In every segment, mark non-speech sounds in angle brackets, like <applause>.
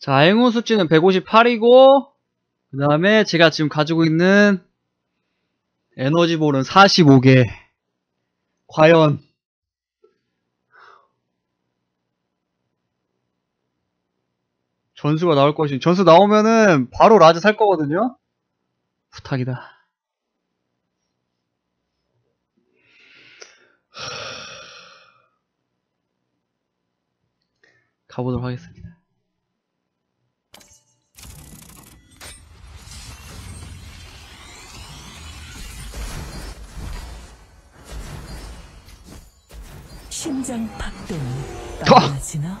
자, 행운 수치는 158이고, 그 다음에 제가 지금 가지고 있는 에너지볼은 45개. 과연, 전수가 나올 것이, 전수 나오면은 바로 라즈 살 거거든요? 부탁이다. <sighs> 가보도록 하겠습니다. 심장 박동은 아! 빨라지나?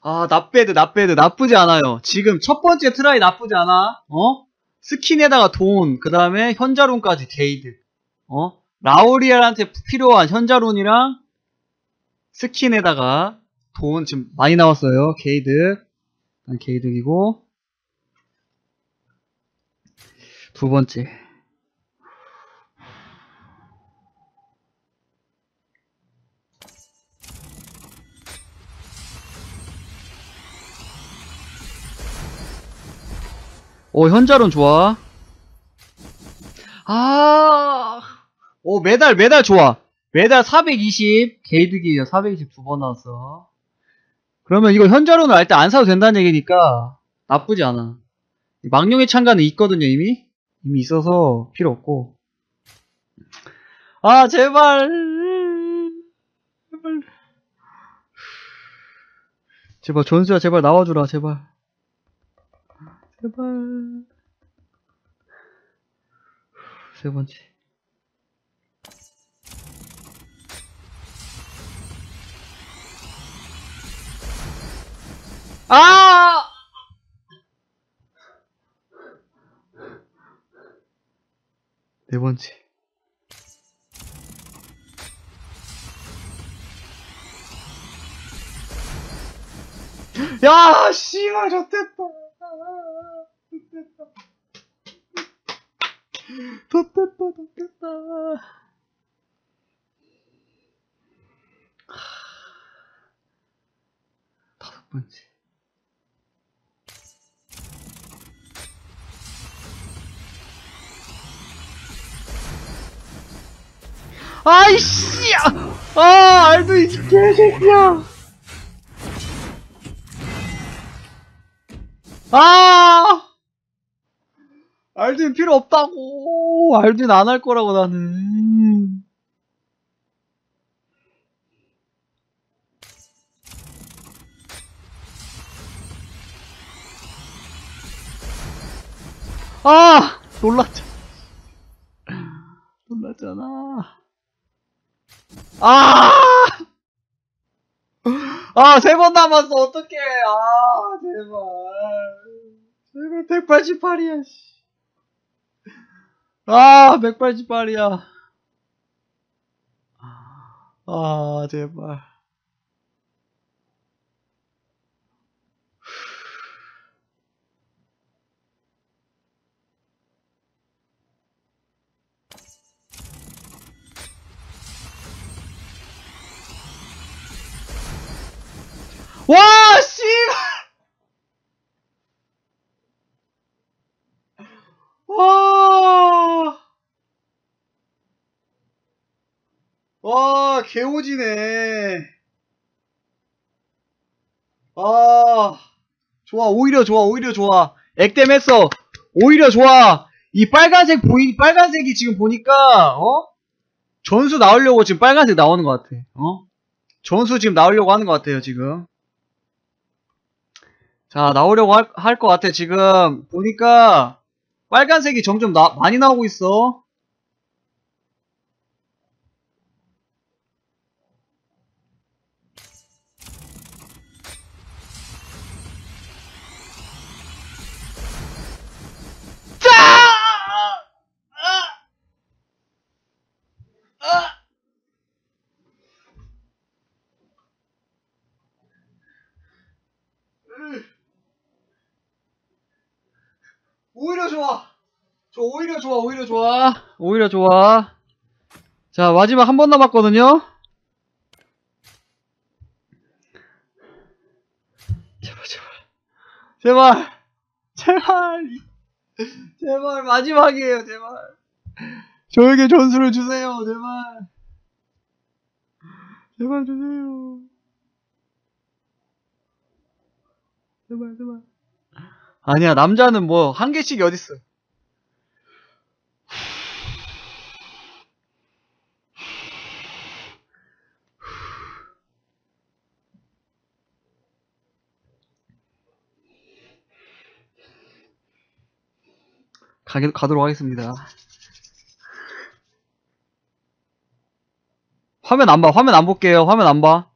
아, 납배드, 납배드, 나쁘지 않아요. 지금 첫 번째 트라이 나쁘지 않아. 어? 스킨에다가 돈, 그 다음에 현자룬까지 게이드. 어? 라우리엘한테 필요한 현자룬이랑 스킨에다가 돈 지금 많이 나왔어요. 게이드. 게이드이고. 두 번째. 오, 현자론 좋아. 아, 오, 메달, 메달 좋아. 메달 420, 게이드기요. 420두번 나왔어. 그러면 이거 현자론을 알 때 안 사도 된다는 얘기니까 나쁘지 않아. 망령의 창가는 있거든요, 이미. 이미 있어서 필요 없고. 아. 제발. 제발, 전수야, 제발 나와주라, 제발. 제발. 세 번째. 아! 네 번째. 야, 씨발, 좋됐다. 좋됐다. 좋됐다, 좋됐다. 다섯 번째. 아이씨! 아, 알도 이 개새끼야! 아! 알든 필요 없다고! 알든 안할 거라고 나는. 아! 놀랐잖아. 놀랐잖아. 아! 아, 세 번 남았어. 어떡해. 아, 제발. 제발 188이야, 씨. 아, 188이야. 아, 제발. 와, 씨발! 와! 와, 개오지네. 아, 좋아, 오히려 좋아, 오히려 좋아. 액땜했어. 오히려 좋아. 이 빨간색 보이, 빨간색이 지금 보니까, 어? 전수 나오려고 지금 빨간색 나오는 것 같아. 어? 전수 지금 나오려고 하는 것 같아요, 지금. 자, 나오려고 할, 할 것 같아. 지금 보니까 빨간색이 점점 나, 많이 나오고 있어. 아! 오히려 좋아. 저 오히려 좋아, 오히려 좋아. 오히려 좋아. 자, 마지막 한 번 남았거든요. 제발 제발 제발 마지막이에요 제발 저에게 전수를 주세요. 제발. 제발 주세요. 제발 제발. 아니야 남자는 뭐 한 개씩이 어딨어. 가도록 하겠습니다. 화면 안 봐. 화면 안 볼게요. 화면 안 봐.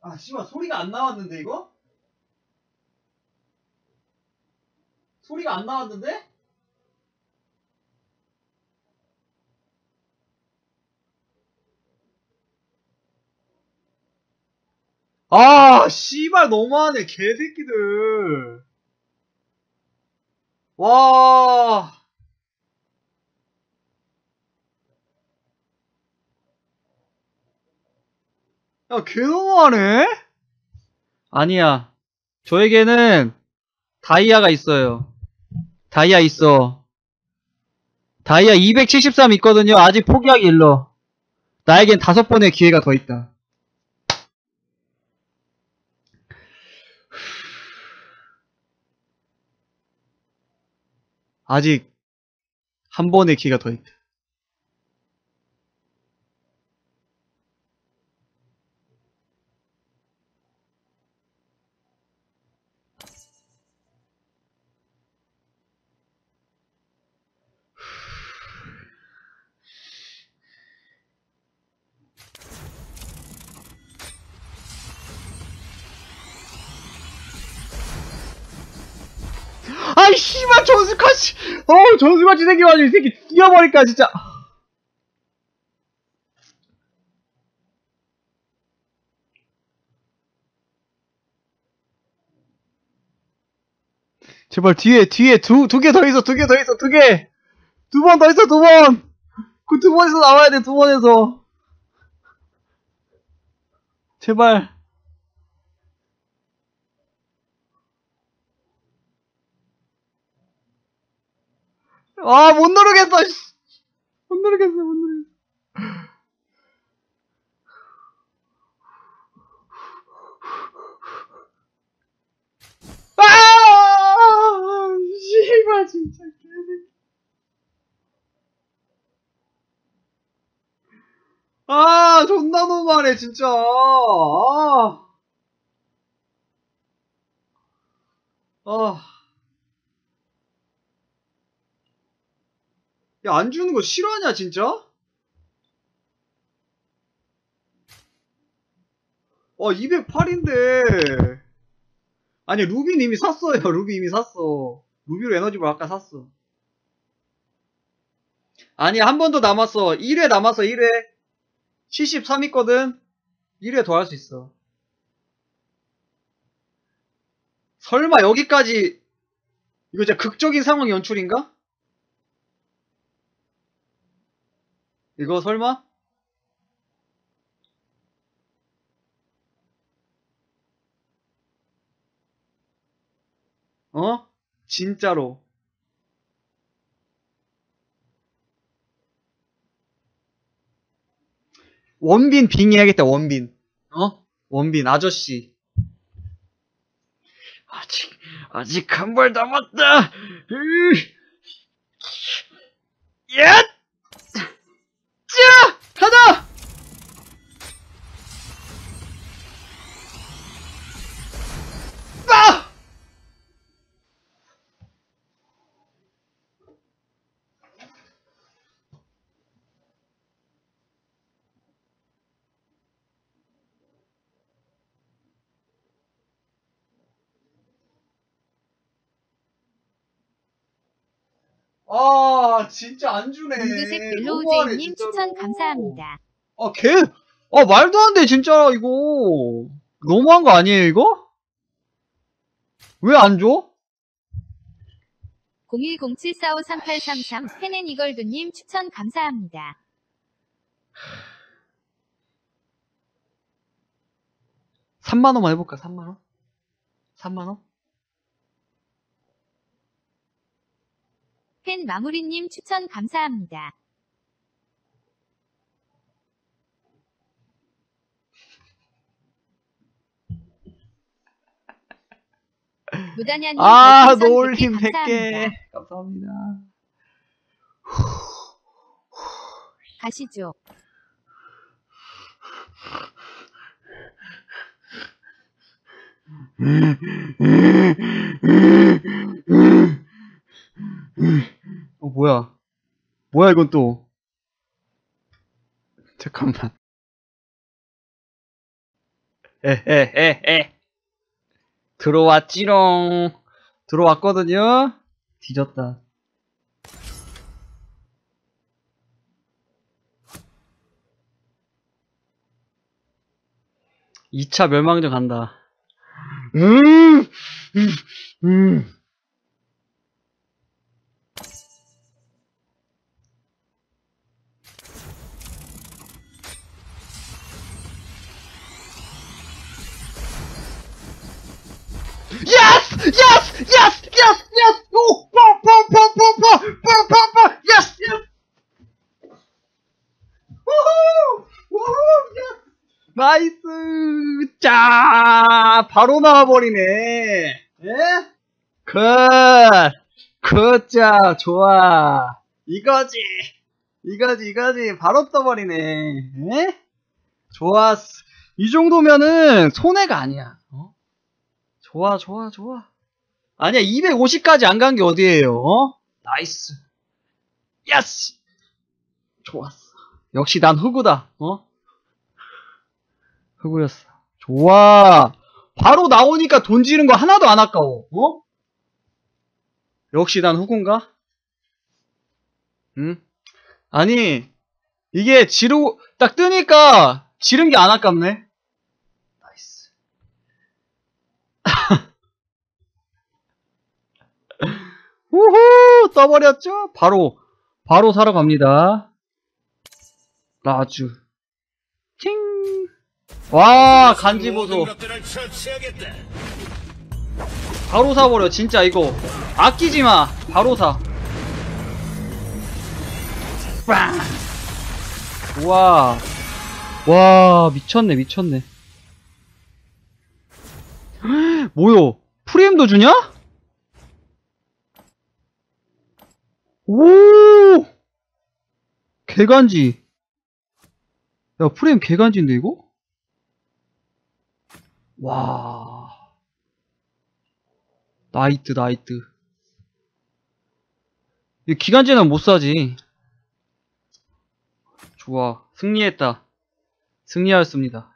아, 씨발, 소리가 안 나왔는데, 이거? 소리가 안 나왔는데? 아, 씨발, 너무하네, 개새끼들. 와. 야, 개 너무하네? 아니야. 저에게는 다이아가 있어요. 다이아 있어. 다이아 273 있거든요. 아직 포기하기 일러. 나에겐 다섯 번의 기회가 더 있다. 아직 한 번의 기회가 더 있다. 아 이 씨발 전수까지 어 전수같이 생겨가지고 이 새끼 뛰어버릴까 진짜. 제발 뒤에 뒤에 두 두 개 더 있어 두 개 더 있어 두 개. 두 번 더 있어 두 번 그 두 번에서 나와야 돼 두 번에서. 제발 아, 못 누르겠어, 씨. 못 누르겠어, 못 누르겠어. 아! 씨발, 진짜, 개새끼. 아, 존나 너무하네, 진짜. 아. 아. 야, 안 주는 거 싫어하냐, 진짜? 어, 208인데. 아니, 루비는 이미 샀어요. <laughs> 루비 이미 샀어. 루비로 에너지볼 아까 샀어. 아니, 한 번 더 남았어. 1회 남았어, 1회. 73 있거든? 1회 더 할 수 있어. 설마 여기까지, 이거 진짜 극적인 상황 연출인가? 이거 설마? 어? 진짜로. 원빈 빙의해야겠다, 원빈. 어? 원빈, 아저씨. 아직, 아직 한 발 남았다! 으, 야! 짜! 가자! 아! 아, 진짜 안 주네. 너무하네, 멜로우제이님. 추천 감사합니다. 아, 개, 아, 말도 안 돼, 진짜, 이거. 너무한 거 아니에요, 이거? 왜 안 줘? 0107453833 펜앤 이걸두님 추천 감사합니다. 삼만 원만 해볼까? 3만 원? 3만 원? 펜 마무리님 추천 감사합니다. 무다냐님 아, 노을님 100개 100개. 감사합니다. 감사합니다. 가시죠. 어, 뭐야. 뭐야, 이건 또. 잠깐만. 에에에에. 들어왔지롱. 들어왔거든요? 뒤졌다. 이차 멸망전 간다. 음, 음, 음. Yes! Yes! Yes! Yes! Yes! Oh! Pom pom pom pom pom pom pom pom! Yes! Yes! 우후! 우후! Yes! 나이스! 자, 바로 나와버리네. 예? 굿! 굿! 자, 좋아. 이거지! 이거지, 이거지. 바로 떠버리네. 예? 좋았어. 이 정도면은 손해가 아니야. 어? 좋아, 좋아, 좋아. 아니야, 250까지 안 간 게 어디에요, 어? 나이스. 예스! 좋았어. 역시 난 흑우다, 어? 흑우였어. 좋아. 바로 나오니까 돈 지른 거 하나도 안 아까워, 어? 역시 난 흑우인가? 응? 아니, 이게 지르고, 딱 뜨니까 지른 게 안 아깝네? 나이스. 우후! 떠버렸죠? 바로, 바로 사러 갑니다. 라주. 팅! 와, 간지 보소. 바로 사버려, 진짜 이거. 아끼지 마. 바로 사. 빵! 우와. 와, 미쳤네, 미쳤네. <gasps> 뭐요? 프레임도 주냐? 오! 개간지. 야, 프레임 개간지인데, 이거? 와. 나이트, 나이트. 이 기간제는 못 사지. 좋아. 승리했다. 승리하였습니다.